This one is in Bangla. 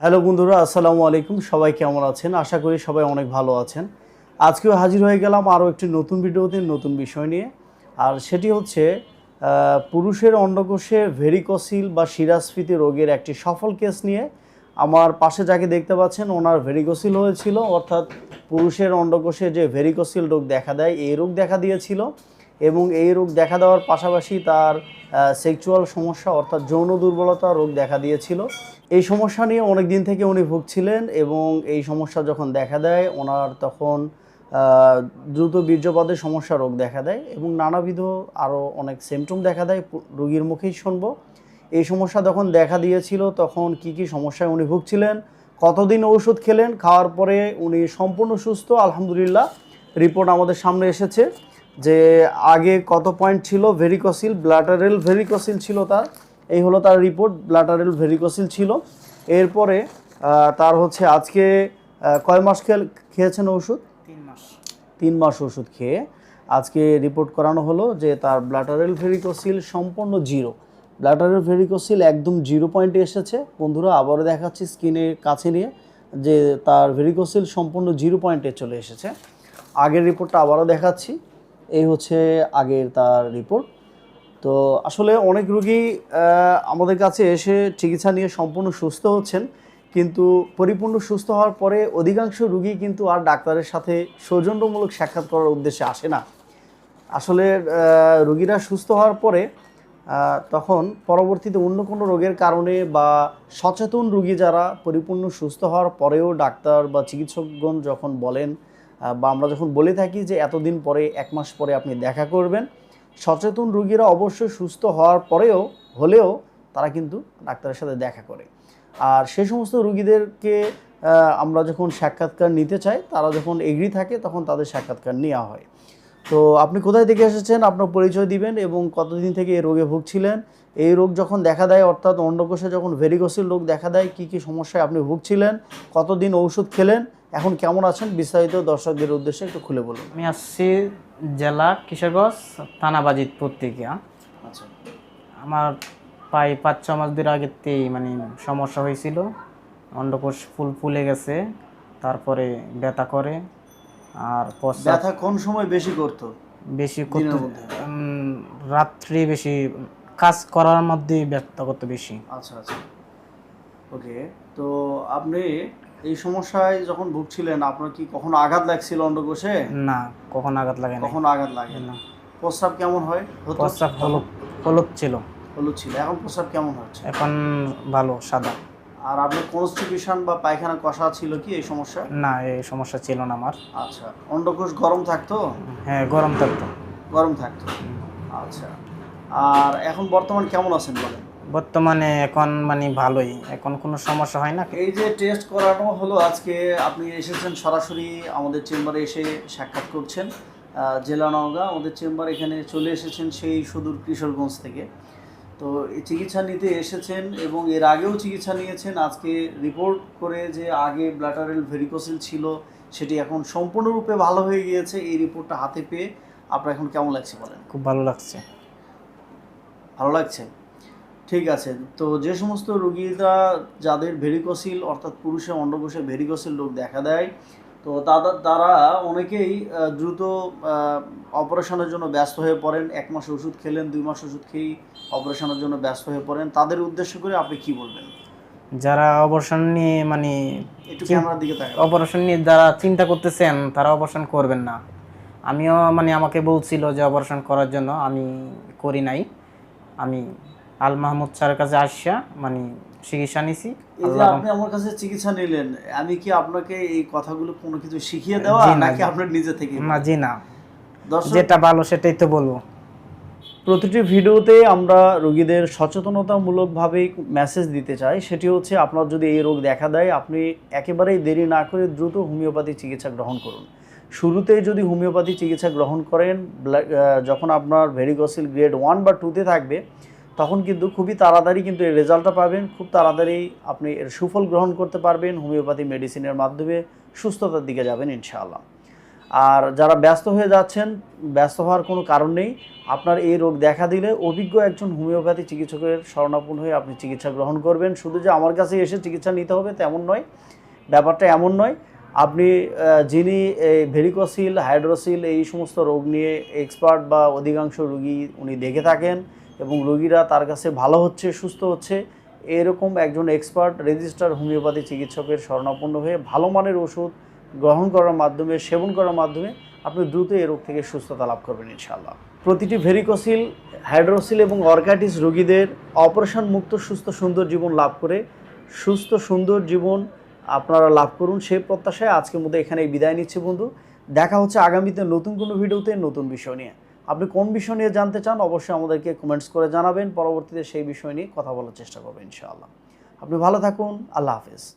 হ্যালো বন্ধুরা, আসসালামু আলাইকুম। সবাই কেমন আছেন? আশা করি সবাই অনেক ভালো আছেন। আজকেও হাজির হয়ে গেলাম আরও একটি নতুন ভিডিওতে, নতুন বিষয় নিয়ে। আর সেটি হচ্ছে পুরুষের অন্ডকোষে ভেরিকোসিল বা শিরাস্ফীতি রোগের একটি সফল কেস নিয়ে। আমার পাশে যাকে দেখতে পাচ্ছেন, ওনার ভেরিকোসিল হয়েছিল। অর্থাৎ পুরুষের অন্ডকোষে যে ভেরিকোসিল রোগ দেখা দেয়, এই রোগ দেখা দিয়েছিল। এবং এই রোগ দেখা দেওয়ার পাশাপাশি তার সেক্সুয়াল সমস্যা অর্থাৎ যৌন দুর্বলতা রোগ দেখা দিয়েছিল। এই সমস্যা নিয়ে অনেক দিন থেকে উনি ভুগছিলেন এবং এই সমস্যা যখন দেখা দেয়, ওনার তখন দ্রুত বীর্যপাতের সমস্যা রোগ দেখা দেয় এবং নানাবিধ আরও অনেক সিমটম দেখা দেয়। রোগীর মুখেই শুনব। এই সমস্যা যখন দেখা দিয়েছিল, তখন কি কি সমস্যায় উনি ভুগছিলেন, কতদিন ওষুধ খেলেন, খাওয়ার পরে উনি সম্পূর্ণ সুস্থ, আলহামদুলিল্লাহ। রিপোর্ট আমাদের সামনে এসেছে যে আগে কত পয়েন্ট ছিল? ভেরিকসিল ব্লাটারেল ভেরিকোসিল ছিল তার। এই হলো তার রিপোর্ট ব্লাটারেল ভেরিকোসিল ছিল। এরপরে তার হচ্ছে আজকে কয় মাস খেয়েছেন ওষুধ? তিন মাস। তিন মাস ওষুধ খেয়ে আজকে রিপোর্ট করানো হলো যে তার ব্লাটারেল ভেরিকোসিল সম্পূর্ণ জিরো ব্লাটারেল ভেরিকোসিল একদম জিরো পয়েন্টে এসেছে। বন্ধুরা আবারও দেখাচ্ছি স্ক্রিনের কাছে নিয়ে যে তার ভেরিকোসিল সম্পূর্ণ জিরো পয়েন্টে চলে এসেছে। আগের রিপোর্টটা আবারও দেখাচ্ছি। এই হচ্ছে আগের তার রিপোর্ট তো আসলে অনেক রুগী আমাদের কাছে এসে চিকিৎসা নিয়ে সম্পূর্ণ সুস্থ হচ্ছেন, কিন্তু পরিপূর্ণ সুস্থ হওয়ার পরে অধিকাংশ রুগী কিন্তু আর ডাক্তারের সাথে সৌজন্যমূলক সাক্ষাৎ করার উদ্দেশ্যে আসে না। আসলে রুগীরা সুস্থ হওয়ার পরে তখন পরবর্তীতে অন্য কোনো রোগের কারণে বা সচেতন রুগী যারা পরিপূর্ণ সুস্থ হওয়ার পরেও ডাক্তার বা চিকিৎসকগণ যখন বলেন বা আমরা যখন বলে থাকি যে এতদিন পরে, এক মাস পরে আপনি দেখা করবেন সচেতন রুগীরা অবশ্যই সুস্থ হওয়ার পরেও, হলেও তারা কিন্তু ডাক্তারের সাথে দেখা করে। আর সে সমস্ত রুগীদেরকে আমরা যখন সাক্ষাৎকার নিতে চাই, তারা যখন এগ্রি থাকে, তখন তাদের সাক্ষাৎকার নেওয়া হয়। তো আপনি কোথায় থেকে এসেছেন? আপনার পরিচয় দিবেন এবং কতদিন থেকে এই রোগে ভুগছিলেন? এই রোগ যখন দেখা দেয়, অর্থাৎ অন্ডকোষে যখন ভেরিকোসিল রোগ দেখা দেয়, কি কি সমস্যায় আপনি ভুগছিলেন? কতদিন ঔষধ খেলেন? এখন কেমন আছেন? বিস্তারিত দর্শকদের উদ্দেশ্যে একটু খুলে বলুন। আমি আসছি জেলা কিশোরগঞ্জ থানা বাজিতপুর থেকে আচ্ছা। আমার প্রায় পাঁচ ছ মাস ধরে আগেতেই মানে সমস্যা হয়েছিল। অন্ডকোষ ফুল ফুলে গেছে তারপরে ব্যথা করে আর ব্যথা কোন সময় বেশি করতো? বেশি করতে রাত্রি বেশি কাজ করার মধ্যেই ব্যথা করতে বেশি। আচ্ছা আচ্ছা। ওকে তো আপনি এই সমস্যায় যখন ভুগছিলেন আপনার কি কখনো আঘাত লাগছিল অন্ডকোষে না কখন আঘাত লাগে না কখনো আঘাত লাগে না। প্রস্রাব কেমন হয়? প্রস্রাব হলুদ হলুদ ছিল। হলুদ ছিল। এখন প্রস্রাব কেমন হচ্ছে? এখন ভালো সাদা। আর আপনার কনস্টিটিউশন বা পায়খানা কষা ছিল কি এই সমস্যা? না এই সমস্যা ছিল না আমার। আচ্ছা অন্ডকোষ গরম থাকতো? হ্যাঁ গরম থাকতো। গরম থাকতো। আচ্ছা আর এখন বর্তমান কেমন আছেন বলেন? বর্তমানে এখন মানে ভালোই এখন কোনো সমস্যা হয় না। এই যে টেস্ট করানো হলো আজকে আপনি এসেছেন সরাসরি আমাদের চেম্বারে এসে সাক্ষাৎ করছেন। জেলা নওগাঁ আমাদের চেম্বার এখানে চলে এসেছেন সেই সুদূর কিশোরগঞ্জ থেকে। তো এই চিকিৎসা নিতে এসেছেন এবং এর আগেও চিকিৎসা নিয়েছেন। আজকে রিপোর্ট করে যে আগে ব্লাটারেল ভেরিকোসিল ছিল সেটি এখন সম্পূর্ণরূপে ভালো হয়ে গিয়েছে। এই রিপোর্টটা হাতে পেয়ে আপনার এখন কেমন লাগছে বলেন? খুব ভালো লাগছে। ভালো লাগছে? ঠিক আছে। তো যে সমস্ত রোগীরা যাদের ভেরিকোসিল অর্থাৎ পুরুষের অন্ডকোষে ভেরিকোসিল রোগ দেখা দেয় তো তারা তারা অনেকেই দ্রুত অপারেশনের জন্য ব্যস্ত হয়ে পড়েন। এক মাস ওষুধ খেলেন দুই মাস ওষুধ খেয়েই অপারেশনের জন্য ব্যস্ত হয়ে পড়েন। তাদের উদ্দেশ্য করে আপনি কি বলবেন? যারা অপারেশন নিয়ে মানে একটু ক্যামেরার দিকে তাকান। অপারেশন নিয়ে যারা চিন্তা করতেছেন তারা অপারেশন করবেন না। আমিও মানে আমাকে বলছিল যে অপারেশন করার জন্য আমি করি নাই। আমি আল মাহমুদ স্যারের কাছে আসিয়া মানে চিকিৎসা নিছি। আপনি আমার কাছে চিকিৎসা নিলেন আমি কি আপনাকে এই কথাগুলো কোনো কিছু শিখিয়ে দেওয়া নাকি। আপনার নিজে থেকে? না জি না। দর্শক যেটা ভালো সেটাই তো বলব। প্রতিটি ভিডিওতে আমরা রোগীদের সচেতনতামূলকভাবেই মেসেজ দিতে চাই। সেটি হচ্ছে আপনার যদি এই রোগ দেখা দেয় আপনি একেবারেই দেরি না করে দ্রুত হোমিওপ্যাথি চিকিৎসা গ্রহণ করুন। শুরুতেই যদি হোমিওপ্যাথি চিকিৎসা গ্রহণ করেন যখন আপনার ভেরিকোসিল গ্রেড ওয়ান বা টুতে থাকবে তখন কিন্তু খুবই তাড়াতাড়ি কিন্তু এর রেজাল্টটা পাবেন। খুব তাড়াতাড়ি আপনি এর সুফল গ্রহণ করতে পারবেন। হোমিওপ্যাথি মেডিসিনের মাধ্যমে সুস্থতার দিকে যাবেন ইনশাআল্লাহ। আর যারা ব্যস্ত হয়ে যাচ্ছেন, ব্যস্ত হওয়ার কোনো কারণ নেই। আপনার এই রোগ দেখা দিলে অভিজ্ঞ একজন হোমিওপ্যাথি চিকিৎসকের শরণাপন্ন হয়ে আপনি চিকিৎসা গ্রহণ করবেন। শুধু যে আমার কাছে এসে চিকিৎসা নিতে হবে তেমন নয়, ব্যাপারটা এমন নয়। আপনি যিনি ভেরিকোসিল, হাইড্রোসিল এই সমস্ত রোগ নিয়ে এক্সপার্ট বা অধিকাংশ রুগী উনি দেখে থাকেন। এবং রোগীরা তার কাছে ভালো হচ্ছে, সুস্থ হচ্ছে। এরকম একজন এক্সপার্ট রেজিস্টার হোমিওপ্যাথি চিকিৎসকের শরণাপন্ন হয়ে ভালো মানের ওষুধ গ্রহণ করার মাধ্যমে, সেবন করার মাধ্যমে আপনি দ্রুত এই রোগ থেকে সুস্থতা লাভ করবেন ইনশাআল্লাহ। প্রতিটি ভেরিকোসিল হাইড্রোসিল এবং অর্কাইটিস রোগীদের অপারেশন মুক্ত, সুস্থ, সুন্দর জীবন লাভ করে, সুস্থ, সুন্দর জীবন আপনারা লাভ করুন সেই প্রত্যাশায় আজকের মধ্যে এখানে বিদায় নিচ্ছে বন্ধু। দেখা হচ্ছে আগামীতে নতুন কোনো ভিডিওতে, নতুন বিষয় নিয়ে। আপনি কোন বিষয় নিয়ে জানতে চান, অবশ্যই আমাদেরকে কমেন্টস করে জানাবেন। পরবর্তীতে সেই বিষয় নিয়ে কথা বলার চেষ্টা করবেন ইনশাআল্লাহ। আপনি ভালো থাকুন। আল্লাহ হাফেজ।